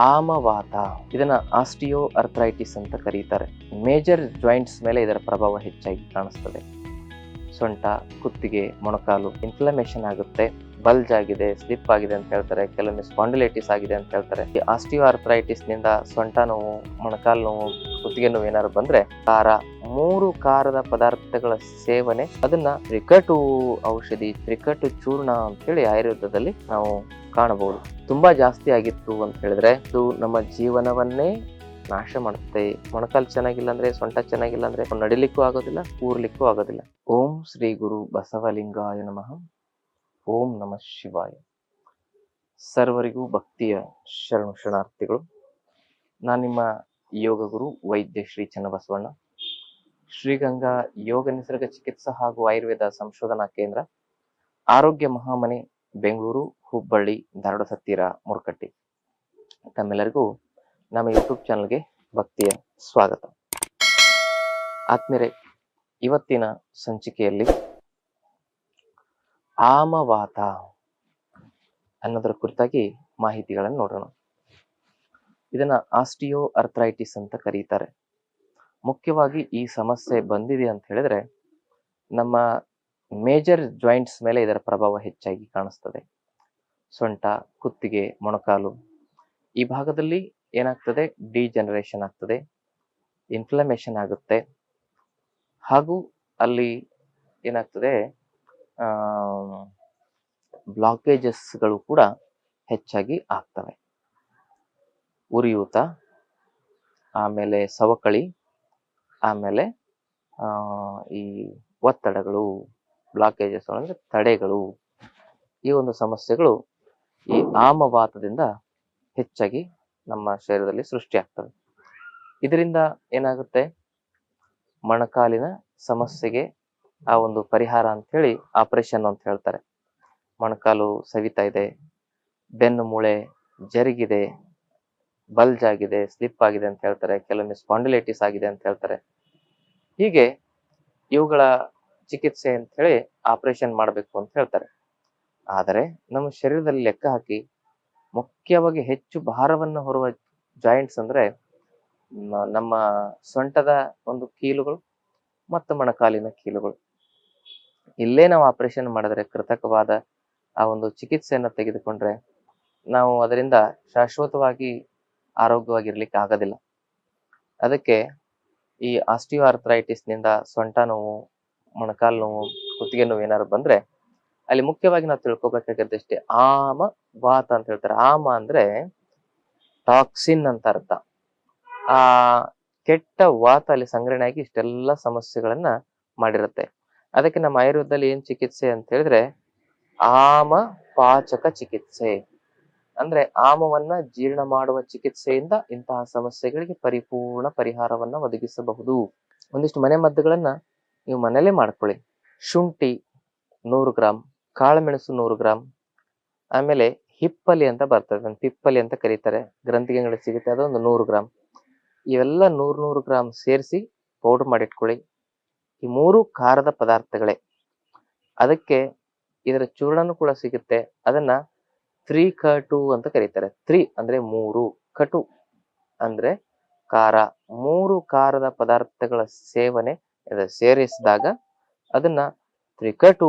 ಆಮವಾತ. ಇದನ್ನ osteo arthritis ಅಂತ ಕರೀತಾರೆ. ಮೇಜರ್ ಜಾಯಿಂಟ್ಸ್ ಮೇಲೆ ಇದರ ಪ್ರಭಾವ ಹೆಚ್ಚಾಗಿ ಕಾಣಿಸ್ತದೆ. ಸೊಂಟ, ಕುತ್ತಿಗೆ, ಮೊಣಕಾಲು ಇನ್ಫ್ಲಮೇಷನ್ ಆಗುತ್ತೆ. ಬಲ್ಜ್ ಆಗಿದೆ ಸ್ಲಿಪ್ ಆಗಿದೆ ಅಂತ ಹೇಳ್ತಾರೆ, ಕೆಲವೊಮ್ಮೆ ಸ್ಪಾಂಡಿಲೈಟಿಸ್ ಆಗಿದೆ ಅಂತ ಹೇಳ್ತಾರೆ. ಈ ಆಸ್ಟಿಯೋ ಆರ್ಥ್ರೈಟಿಸ್ನಿಂದ ಸೊಂಟ ನೋವು, ಮೊಣಕಾಲು ನೋವು, ಕುತ್ತಿಗೆ ನೋವು ಏನಾದ್ರು ಬಂದ್ರೆ ಖಾರ ಮೂರು ಖಾರದ ಪದಾರ್ಥಗಳ ಸೇವನೆ, ಅದನ್ನ ತ್ರಿಕಟು ಔಷಧಿ, ತ್ರಿಕಟು ಚೂರ್ಣ ಅಂತ ಹೇಳಿ ಆಯುರ್ವೇದದಲ್ಲಿ ನಾವು ಕಾಣಬಹುದು. ತುಂಬಾ ಜಾಸ್ತಿ ಆಗಿತ್ತು ಅಂತ ಹೇಳಿದ್ರೆ ಇದು ನಮ್ಮ ಜೀವನವನ್ನೇ ನಾಶ ಮಾಡುತ್ತೆ. ಮೊಣಕಾಲು ಚೆನ್ನಾಗಿಲ್ಲ ಅಂದ್ರೆ, ಸೊಂಟ ಚೆನ್ನಾಗಿಲ್ಲ ಅಂದ್ರೆ, ನಡಿಲಿಕ್ಕೂ ಆಗೋದಿಲ್ಲ, ಕೂರ್ಲಿಕ್ಕೂ ಆಗೋದಿಲ್ಲ. ಓಂ ಶ್ರೀ ಗುರು ಬಸವಲಿಂಗಾಯ ನಮಃ. ಓಂ ನಮಃ ಶಿವಾಯ. ಸರ್ವರಿಗೂ ಭಕ್ತಿಯ ಶರಣು ಶರಣಾರ್ಥಿಗಳು, ನಾನು ನಿಮ್ಮ ಯೋಗ ಗುರು ವೈದ್ಯ ಶ್ರೀ ಚನ್ನಬಸವಣ್ಣ. ಶ್ರೀಗಂಗಾ ಯೋಗ ನಿಸರ್ಗ ಚಿಕಿತ್ಸಾ ಹಾಗೂ ಆಯುರ್ವೇದ ಸಂಶೋಧನಾ ಕೇಂದ್ರ, ಆರೋಗ್ಯ ಮಹಾಮನೆ, ಬೆಂಗಳೂರು, ಹುಬ್ಬಳ್ಳಿ, ಧಾರವಾಡ, ಸತ್ತೀರ, ಮುರುಕಟ್ಟಿ. ತಮ್ಮೆಲ್ಲರಿಗೂ ನಮ್ಮ ಯೂಟ್ಯೂಬ್ ಚಾನಲ್ಗೆ ಭಕ್ತಿಯ ಸ್ವಾಗತ. ಆತ್ಮೀರೆ ಇವತ್ತಿನ ಸಂಚಿಕೆಯಲ್ಲಿ ಆಮವಾತ ಅನ್ನೋದರ ಕುರಿತಾಗಿ ಮಾಹಿತಿಗಳನ್ನು ನೋಡೋಣ. ಇದನ್ನ ಆಸ್ಟಿಯೋ ಅರ್ಥ್ರೈಟಿಸ್ ಅಂತ ಕರೀತಾರೆ. ಮುಖ್ಯವಾಗಿ ಈ ಸಮಸ್ಯೆ ಬಂದಿದೆ ಅಂತ ಹೇಳಿದ್ರೆ ನಮ್ಮ ಮೇಜರ್ ಜಾಯಿಂಟ್ಸ್ ಮೇಲೆ ಇದರ ಪ್ರಭಾವ ಹೆಚ್ಚಾಗಿ ಕಾಣಿಸ್ತದೆ. ಸೊಂಟ, ಕುತ್ತಿಗೆ, ಮೊಣಕಾಲು. ಈ ಭಾಗದಲ್ಲಿ ಏನಾಗ್ತದೆ? ಡಿಜನರೇಷನ್ ಆಗ್ತದೆ. ಇನ್ಫ್ಲಮೇಷನ್ ಆಗುತ್ತೆ. ಹಾಗೂ ಅಲ್ಲಿ ಏನಾಗ್ತದೆ? ಬ್ಲಾಕೇಜಸ್ಗಳು ಕೂಡ ಹೆಚ್ಚಾಗಿ ಆಗ್ತವೆ. ಉರಿಯೂತ, ಆಮೇಲೆ ಸವಕಳಿ, ಆಮೇಲೆ ಈ ಒತ್ತಡಗಳು ಬ್ಲಾಕೇಜಸ್ ಅಂದ್ರೆ ತಡೆಗಳು, ಈ ಒಂದು ಸಮಸ್ಯೆಗಳು ಈ ಆಮವಾತದಿಂದ ಹೆಚ್ಚಾಗಿ ನಮ್ಮ ಶರೀರದಲ್ಲಿ ಸೃಷ್ಟಿಯಾಗ್ತವೆ ಇದರಿಂದ ಏನಾಗುತ್ತೆ? ಮೊಣಕಾಲಿನ ಸಮಸ್ಯೆಗೆ ಆ ಒಂದು ಪರಿಹಾರ ಅಂತ ಹೇಳಿ ಆಪರೇಷನ್ ಅಂತ ಹೇಳ್ತಾರೆ. ಮೊಣಕಾಲು ಸವಿತಾ ಇದೆ, ಬೆನ್ನು ಮೂಳೆ ಜರುಗಿದೆ ಬಲ್ಜ್ ಆಗಿದೆ ಸ್ಲಿಪ್ ಆಗಿದೆ ಅಂತ ಹೇಳ್ತಾರೆ, ಕೆಲವೊಮ್ಮೆ ಸ್ಪಾಂಡಿಲೈಟಿಸ್ ಆಗಿದೆ ಅಂತ ಹೇಳ್ತಾರೆ. ಹೀಗೆ ಇವುಗಳ ಚಿಕಿತ್ಸೆ ಅಂತ ಹೇಳಿ ಆಪರೇಷನ್ ಮಾಡಬೇಕು ಅಂತ ಹೇಳ್ತಾರೆ. ಆದರೆ ನಮ್ಮ ಶರೀರದಲ್ಲಿ ಲೆಕ್ಕ ಹಾಕಿ ಮುಖ್ಯವಾಗಿ ಹೆಚ್ಚು ಭಾರವನ್ನು ಹೊರುವ ಜಾಯಿಂಟ್ಸ್ ಅಂದ್ರೆ ನಮ್ಮ ಸೊಂಟದ ಒಂದು ಕೀಲುಗಳು ಮತ್ತು ಮೊಣಕಾಲಿನ ಕೀಲುಗಳು. ಇಲ್ಲೇ ನಾವು ಆಪರೇಷನ್ ಮಾಡಿದ್ರೆ ಕೃತಕವಾದ ಆ ಒಂದು ಚಿಕಿತ್ಸೆಯನ್ನು ತೆಗೆದುಕೊಂಡ್ರೆ ನಾವು ಅದರಿಂದ ಶಾಶ್ವತವಾಗಿ ಆರೋಗ್ಯವಾಗಿರ್ಲಿಕ್ಕೆ ಆಗೋದಿಲ್ಲ ಅದಕ್ಕೆ ಈ ಆಸ್ಟಿಯೋ ಆರ್ಥ್ರೈಟಿಸ್ನಿಂದ ಸೊಂಟ ನೋವು, ಮೊಣಕಾಲು ನೋವು, ಕುತ್ತಿಗೆ ನೋವು ಏನಾದ್ರು ಬಂದ್ರೆ ಅಲ್ಲಿ ಮುಖ್ಯವಾಗಿ ನಾವು ತಿಳ್ಕೊಬೇಕಾಗಿದ್ದಷ್ಟೇ ಆಮ, ವಾತ ಅಂತ ಹೇಳ್ತಾರೆ. ಆಮ ಅಂದ್ರೆ ಟಾಕ್ಸಿನ್ ಅಂತ ಅರ್ಥ. ಆ ಕೆಟ್ಟ ವಾತ ಅಲ್ಲಿ ಸಂಗ್ರಹಣೆ ಆಗಿ ಇಷ್ಟೆಲ್ಲ ಸಮಸ್ಯೆಗಳನ್ನ ಮಾಡಿರುತ್ತೆ. ಅದಕ್ಕೆ ನಮ್ಮ ಆಯುರ್ವೇದದಲ್ಲಿ ಏನ್ ಚಿಕಿತ್ಸೆ ಅಂತ ಹೇಳಿದ್ರೆ ಆಮ ಪಾಚಕ ಚಿಕಿತ್ಸೆ. ಅಂದ್ರೆ ಆಮವನ್ನ ಜೀರ್ಣ ಮಾಡುವ ಚಿಕಿತ್ಸೆಯಿಂದ ಇಂತಹ ಸಮಸ್ಯೆಗಳಿಗೆ ಪರಿಪೂರ್ಣ ಪರಿಹಾರವನ್ನ ಒದಗಿಸಬಹುದು. ಒಂದಿಷ್ಟು ಮನೆ ಮದ್ದುಗಳನ್ನ ನೀವು ಮನೆಯಲ್ಲೇ ಮಾಡ್ಕೊಳ್ಳಿ. ಶುಂಠಿ ನೂರು ಗ್ರಾಮ್ ಕಾಳುಮೆಣಸು ನೂರು ಗ್ರಾಮ್ ಆಮೇಲೆ ಹಿಪ್ಪಲಿ ಅಂತ ಬರ್ತದೆ ಪಿಪ್ಪಲಿ ಅಂತ ಕರೀತಾರೆ. ಗ್ರಂಥಿಗೆಗಳು ಸಿಗುತ್ತೆ ಅದು ಒಂದು ನೂರು ಗ್ರಾಮ್ ಇವೆಲ್ಲ ನೂರು ನೂರು ಗ್ರಾಮ್ ಸೇರಿಸಿ ಪೌಡರ್ ಮಾಡಿಟ್ಕೊಳ್ಳಿ. ಈ ಮೂರು ಖಾರದ ಪದಾರ್ಥಗಳೇ. ಅದಕ್ಕೆ ಇದರ ಚೂರ್ಣನೂ ಕೂಡ ಸಿಗುತ್ತೆ. ಅದನ್ನ ತ್ರೀ ಕಟು ಅಂತ ಕರೀತಾರೆ. ತ್ರೀ ಅಂದ್ರೆ ಮೂರು, ಕಟು ಅಂದ್ರೆ ಖಾರ. ಮೂರು ಖಾರದ ಪದಾರ್ಥಗಳ ಸೇವನೆ ಸೇರಿಸಿದಾಗ ಅದನ್ನ ತ್ರಿಕಟು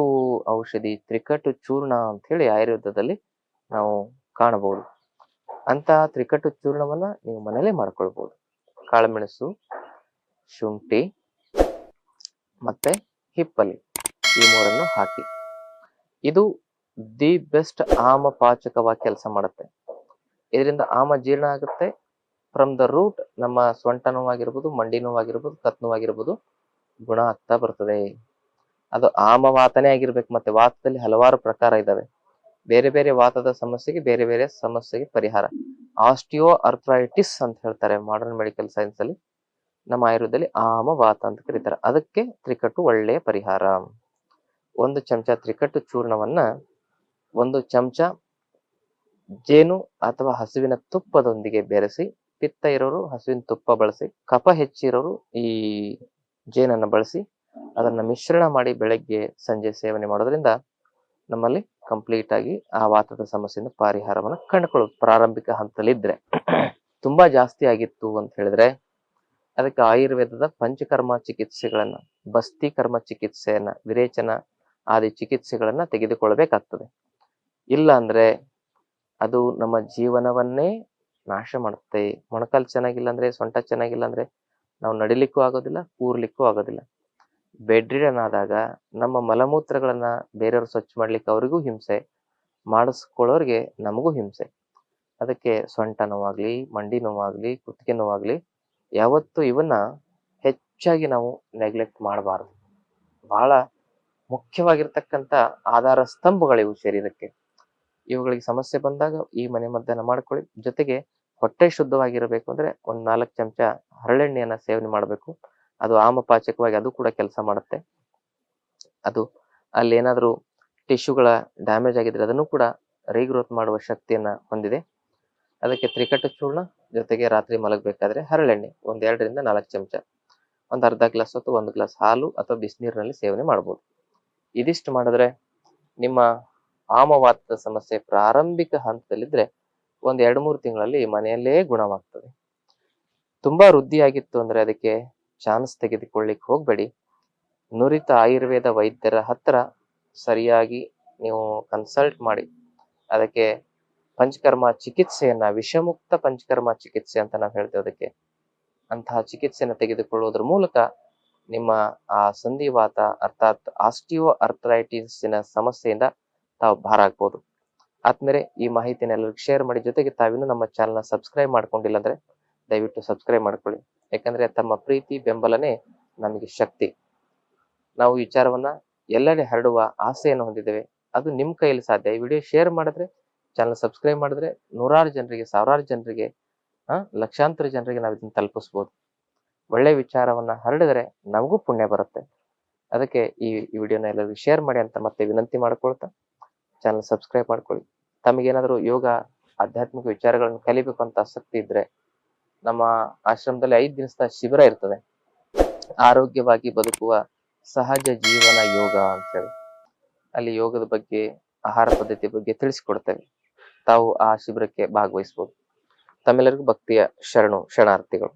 ಔಷಧಿ, ತ್ರಿಕಟು ಚೂರ್ಣ ಅಂತ ಹೇಳಿ ಆಯುರ್ವೇದದಲ್ಲಿ ನಾವು ಕಾಣಬಹುದು. ಅಂತಹ ತ್ರಿಕಟು ಚೂರ್ಣವನ್ನ ನೀವು ಮನೇಲೆ ಮಾಡ್ಕೊಳ್ಬಹುದು. ಕಾಳುಮೆಣಸು, ಶುಂಠಿ ಮತ್ತೆ ಹಿಪ್ಪಲಿ ಈ ಮೂರನ್ನು ಹಾಕಿ. ಇದು ದಿ ಬೆಸ್ಟ್ ಆಮ ಪಾಚಕವಾಗಿ ಕೆಲಸ ಮಾಡುತ್ತೆ. ಇದರಿಂದ ಆಮ ಜೀರ್ಣ ಆಗುತ್ತೆ. ಫ್ರಮ್ ದ ರೂಟ್ ನಮ್ಮ ಸೊಂಟ ನೋವಾಗಿರ್ಬೋದು ಮಂಡಿ ನೋವಾಗಿರ್ಬೋದು ಕತ್ ನೋವಾಗಿರ್ಬೋದು ಗುಣ ಆಗ್ತಾ ಬರ್ತದೆ. ಅದು ಆಮ ವಾತನೇ ಆಗಿರ್ಬೇಕು ಮತ್ತೆ ವಾತದಲ್ಲಿ ಹಲವಾರು ಪ್ರಕಾರ ಇದ್ದಾವೆ. ಬೇರೆ ಬೇರೆ ವಾತದ ಸಮಸ್ಯೆಗೆ ಬೇರೆ ಬೇರೆ ಸಮಸ್ಯೆಗೆ ಪರಿಹಾರ. ಆಸ್ಟಿಯೋ ಅರ್ಥ್ರೈಟಿಸ್ ಅಂತ ಹೇಳ್ತಾರೆ ಮಾಡರ್ನ್ ಮೆಡಿಕಲ್ ಸೈನ್ಸ್ ಅಲ್ಲಿ. ನಮ್ಮ ಆಯುರ್ವೇದದಲ್ಲಿ ಆಮ, ವಾತ ಅಂತ ಕರೀತಾರೆ. ಅದಕ್ಕೆ ತ್ರಿಕಟ್ಟು ಒಳ್ಳೆಯ ಪರಿಹಾರ. ಒಂದು ಚಮಚ ತ್ರಿಕಟ್ಟು ಚೂರ್ಣವನ್ನ ಒಂದು ಚಮಚ ಜೇನು ಅಥವಾ ಹಸುವಿನ ತುಪ್ಪದೊಂದಿಗೆ ಬೆರೆಸಿ, ಪಿತ್ತ ಇರೋರು ಹಸುವಿನ ತುಪ್ಪ ಬಳಸಿ, ಕಫ ಹೆಚ್ಚಿರೋರು ಈ ಜೇನನ್ನು ಬಳಸಿ, ಅದನ್ನು ಮಿಶ್ರಣ ಮಾಡಿ ಬೆಳಗ್ಗೆ, ಸಂಜೆ ಸೇವನೆ ಮಾಡೋದ್ರಿಂದ ನಮ್ಮಲ್ಲಿ ಕಂಪ್ಲೀಟ್ ಆಗಿ ಆ ವಾತದ ಸಮಸ್ಯೆಯಿಂದ ಪರಿಹಾರವನ್ನು ಕಂಡುಕೊಳ್ಳೋದು ಪ್ರಾರಂಭಿಕ ಹಂತದಲ್ಲಿದ್ದರೆ ತುಂಬಾ ಜಾಸ್ತಿ ಆಗಿತ್ತು ಅಂತ ಹೇಳಿದ್ರೆ ಅದಕ್ಕೆ ಆಯುರ್ವೇದದ ಪಂಚಕರ್ಮ ಚಿಕಿತ್ಸೆಗಳನ್ನ, ಬಸ್ತಿ ಕರ್ಮ ಚಿಕಿತ್ಸೆಯನ್ನ, ವಿರೇಚನ ಆದಿ ಚಿಕಿತ್ಸೆಗಳನ್ನ ತೆಗೆದುಕೊಳ್ಬೇಕಾಗ್ತದೆ. ಇಲ್ಲ ಅಂದ್ರೆ ಅದು ನಮ್ಮ ಜೀವನವನ್ನೇ ನಾಶ ಮಾಡುತ್ತೆ. ಮೊಣಕಾಲು ಚೆನ್ನಾಗಿಲ್ಲ ಅಂದ್ರೆ, ಸೊಂಟ ಚೆನ್ನಾಗಿಲ್ಲ ಅಂದ್ರೆ ನಾವು ನಡಿಲಿಕ್ಕೂ ಆಗೋದಿಲ್ಲ, ಕೂರ್ಲಿಕ್ಕೂ ಆಗೋದಿಲ್ಲ. ಬೆಡ್ರಿಡನ್ ಆದಾಗ ನಮ್ಮ ಮಲಮೂತ್ರಗಳನ್ನ ಬೇರೆಯವ್ರು ಸ್ವಚ್ಛ ಮಾಡ್ಲಿಕ್ಕೆ ಅವರಿಗೂ ಹಿಂಸೆ, ಮಾಡಿಸ್ಕೊಳ್ಳೋರಿಗೆ ನಮಗೂ ಹಿಂಸೆ. ಅದಕ್ಕೆ ಸೊಂಟ ನೋವಾಗ್ಲಿ, ಮಂಡಿ ನೋವಾಗ್ಲಿ, ಕುತ್ತಿಗೆ ನೋವಾಗ್ಲಿ ಯಾವತ್ತು ಇವನ್ನ ಹೆಚ್ಚಾಗಿ ನಾವು ನೆಗ್ಲೆಕ್ಟ್ ಮಾಡಬಾರದು. ಬಹಳ ಮುಖ್ಯವಾಗಿರ್ತಕ್ಕಂಥ ಆಧಾರ ಸ್ತಂಭಗಳಿವು ಶರೀರಕ್ಕೆ. ಇವುಗಳಿಗೆ ಸಮಸ್ಯೆ ಬಂದಾಗ ಈ ಮನೆ ಮದ್ದನ್ನು ಮಾಡ್ಕೊಳ್ಳಿ. ಜೊತೆಗೆ ಹೊಟ್ಟೆ ಶುದ್ಧವಾಗಿರಬೇಕು ಅಂದ್ರೆ ಒಂದ್ ನಾಲ್ಕು ಚಮಚ ಹರಳೆಣ್ಣೆಯನ್ನ ಸೇವನೆ ಮಾಡಬೇಕು. ಅದು ಆಮಪಾಚಕವಾಗಿ ಅದು ಕೂಡ ಕೆಲಸ ಮಾಡುತ್ತೆ. ಅದು ಅಲ್ಲಿ ಏನಾದ್ರೂ ಟಿಶ್ಯೂಗಳ ಡ್ಯಾಮೇಜ್ ಆಗಿದ್ರೆ ಅದನ್ನು ಕೂಡ ರೀಗ್ರೋತ್ ಮಾಡುವ ಶಕ್ತಿಯನ್ನ ಹೊಂದಿದೆ. ಅದಕ್ಕೆ ತ್ರಿಕಟ ಚೂರ್ಣ ಜೊತೆಗೆ ರಾತ್ರಿ ಮಲಗಬೇಕಾದ್ರೆ ಹರಳೆಣ್ಣೆ, ಒಂದು ಎರಡರಿಂದ ನಾಲ್ಕು ಚಮಚ, ಒಂದು ಅರ್ಧ ಗ್ಲಾಸ್ ಅಥವಾ ಒಂದು ಗ್ಲಾಸ್ ಹಾಲು ಅಥವಾ ಬಿಸಿನೀರಿನಲ್ಲಿ ಸೇವನೆ ಮಾಡ್ಬೋದು. ಇದಿಷ್ಟು ಮಾಡಿದ್ರೆ ನಿಮ್ಮ ಆಮವಾತದ ಸಮಸ್ಯೆ ಪ್ರಾರಂಭಿಕ ಹಂತದಲ್ಲಿದ್ದರೆ ಒಂದ್ ಎರಡ್ ಮೂರು ತಿಂಗಳಲ್ಲಿ ಮನೆಯಲ್ಲೇ ಗುಣವಾಗ್ತದೆ. ತುಂಬಾ ವೃದ್ಧಿಯಾಗಿತ್ತು ಅಂದ್ರೆ ಅದಕ್ಕೆ ಚಾನ್ಸ್ ತೆಗೆದುಕೊಳ್ಳಿಕ್ಕೆ ಹೋಗಬೇಡಿ. ನುರಿತ ಆಯುರ್ವೇದ ವೈದ್ಯರ ಹತ್ರ ಸರಿಯಾಗಿ ನೀವು ಕನ್ಸಲ್ಟ್ ಮಾಡಿ, ಅದಕ್ಕೆ ಪಂಚಕರ್ಮ ಚಿಕಿತ್ಸೆಯನ್ನ, ವಿಷಮುಕ್ತ ಪಂಚಕರ್ಮ ಚಿಕಿತ್ಸೆ ಅಂತ ನಾವು ಹೇಳ್ತೇವೆ ಅದಕ್ಕೆ. ಅಂತಹ ಚಿಕಿತ್ಸೆಯನ್ನು ತೆಗೆದುಕೊಳ್ಳುವುದರ ಮೂಲಕ ನಿಮ್ಮ ಆ ಸಂಧಿವಾತ ಅರ್ಥಾತ್ ಆಸ್ಟಿಯೋ ಅರ್ಥರೈಟಿಸಿನ ಸಮಸ್ಯೆಯಿಂದ ತಾವು ಭಾರ ಆಗ್ಬೋದು. ಆದ್ಮೇಲೆ ಈ ಮಾಹಿತಿನ ಎಲ್ಲರಿಗೂ ಶೇರ್ ಮಾಡಿ, ಜೊತೆಗೆ ತಾವಿನ್ನೂ ನಮ್ಮ ಚಾನಲ್ನ ಸಬ್ಸ್ಕ್ರೈಬ್ ಮಾಡ್ಕೊಂಡಿಲ್ಲ ಅಂದ್ರೆ ದಯವಿಟ್ಟು ಸಬ್ಸ್ಕ್ರೈಬ್ ಮಾಡ್ಕೊಳ್ಳಿ. ಯಾಕಂದ್ರೆ ತಮ್ಮ ಪ್ರೀತಿ, ಬೆಂಬಲನೇ ನಮಗೆ ಶಕ್ತಿ. ನಾವು ವಿಚಾರವನ್ನ ಎಲ್ಲೆಡೆ ಹರಡುವ ಆಸೆಯನ್ನು ಹೊಂದಿದ್ದೇವೆ. ಅದು ನಿಮ್ಮ ಕೈಯಲ್ಲಿ ಸಾಧ್ಯ. ಈ ವಿಡಿಯೋ ಶೇರ್ ಮಾಡಿದ್ರೆ ಚಾನಲ್ ಸಬ್ಸ್ಕ್ರೈಬ್ ಮಾಡಿದ್ರೆ ನೂರಾರು ಜನರಿಗೆ, ಸಾವಿರಾರು ಜನರಿಗೆ ಲಕ್ಷಾಂತರ ಜನರಿಗೆ ನಾವು ಇದನ್ನು ತಲುಪಿಸ್ಬೋದು. ಒಳ್ಳೆ ವಿಚಾರವನ್ನ ಹರಡಿದ್ರೆ ನಮಗೂ ಪುಣ್ಯ ಬರುತ್ತೆ. ಅದಕ್ಕೆ ಈ ವಿಡಿಯೋನ ಎಲ್ಲರಿಗೂ ಶೇರ್ ಮಾಡಿ ಅಂತ ಮತ್ತೆ ವಿನಂತಿ ಮಾಡ್ಕೊಳ್ತಾ ಚಾನಲ್ ಸಬ್ಸ್ಕ್ರೈಬ್ ಮಾಡ್ಕೊಳ್ಳಿ. ತಮಗೇನಾದರೂ ಯೋಗ, ಆಧ್ಯಾತ್ಮಿಕ ವಿಚಾರಗಳನ್ನು ಕಲಿಬೇಕು ಅಂತ ಆಸಕ್ತಿ ಇದ್ರೆ ನಮ್ಮ ಆಶ್ರಮದಲ್ಲಿ ಐದು ದಿನಸ್ತ ಶಿಬಿರ ಇರ್ತದೆ. ಆರೋಗ್ಯವಾಗಿ ಬದುಕುವ ಸಹಜ ಜೀವನ ಯೋಗ ಅಂತೇಳಿ ಅಲ್ಲಿ ಯೋಗದ ಬಗ್ಗೆ, ಆಹಾರ ಪದ್ಧತಿ ಬಗ್ಗೆ ತಿಳಿಸಿಕೊಡ್ತೇವೆ. ತಾವು ಆ ಶಿಬಿರಕ್ಕೆ ಭಾಗವಹಿಸಬಹುದು ತಮ್ಮೆಲ್ಲರಿಗೂ ಭಕ್ತಿಯ ಶರಣು ಶರಣಾರ್ಥಿಗಳು.